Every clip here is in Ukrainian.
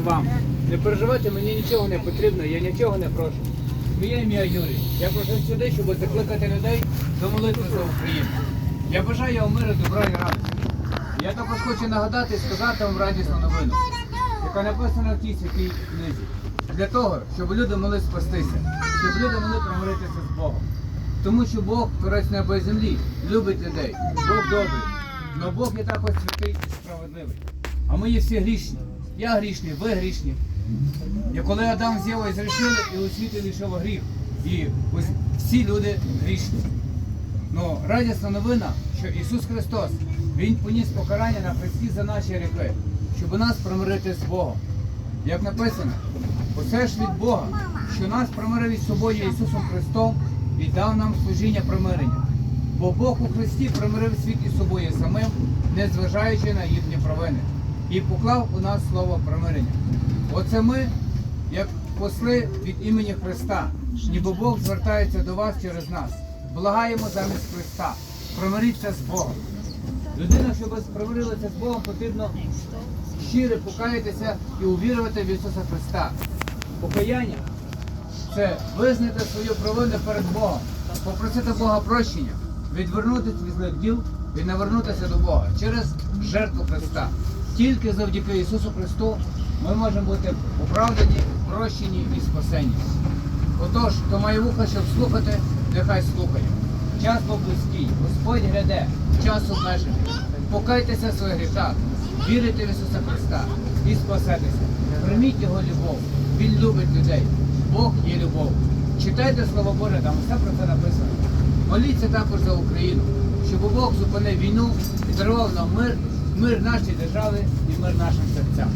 Вам. Не переживайте, мені нічого не потрібно, я нічого не прошу. Моє ім'я Юрій. Я прийшов сюди, щоб закликати людей до молитви за Україну. Я бажаю вам миру, добра і радості. Я також хочу нагадати і сказати вам радісну новину, яка написана в тій святій книзі. Для того, щоб люди могли спастися, щоб люди могли примиритися з Богом. Тому що Бог, творець неба і землі, любить людей. Бог добрий. Но Бог є також святий і справедливий. А ми є всі грішні. Я грішний, ви грішні. І коли Адам з Євою зрішили, і у світі лишив гріх. І ось всі люди грішні. Ну, радісна новина, що Ісус Христос, Він поніс покарання на хресті за наші гріхи, щоб нас примирити з Богом. Як написано, усе ж від Бога, що нас примирив із собою Ісусом Христом і дав нам служіння примирення. Бо Бог у Христі примирив світ із собою самим, не зважаючи на їхні провини, і поклав у нас слово примирення. Оце ми, як посли від імені Христа, ніби Бог звертається до вас через нас. Благаємо замість Христа. Примиріться з Богом. Людина, щоб примирилася з Богом, потрібно щиро покаятися і увірувати в Ісуса Христа. Покаяння це визнати свою провину перед Богом, попросити Бога прощення, відвернутися від злих діл і навернутися до Бога через жертву Христа. Тільки завдяки Ісусу Христу ми можемо бути оправдані, прощені і спасені. Отож, хто має вуха, щоб слухати, нехай слухає. Час був близький, Господь гряде, час обмежений. Покайтеся в своїх гріхах, вірите в Ісуса Христа і спасетеся. Прийміть Його любов. Він любить людей. Бог є любов. Читайте Слово Боже, там все про це написано. Моліться також за Україну, щоб Бог зупинив війну і дарував нам мир, мир нашій державі і мир нашим серцям.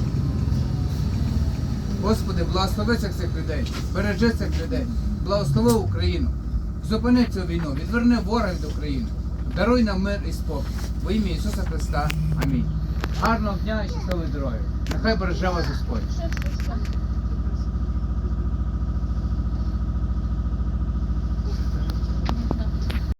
Господи, благослови цих цих людей, бережи цих людей, благослови Україну, зупини цю війну, відверни ворог від України, даруй нам мир і спокій. Во ім'я Ісуса Христа. Амінь. Гарного дня і щасливої дороги. Нехай береже вас Господь.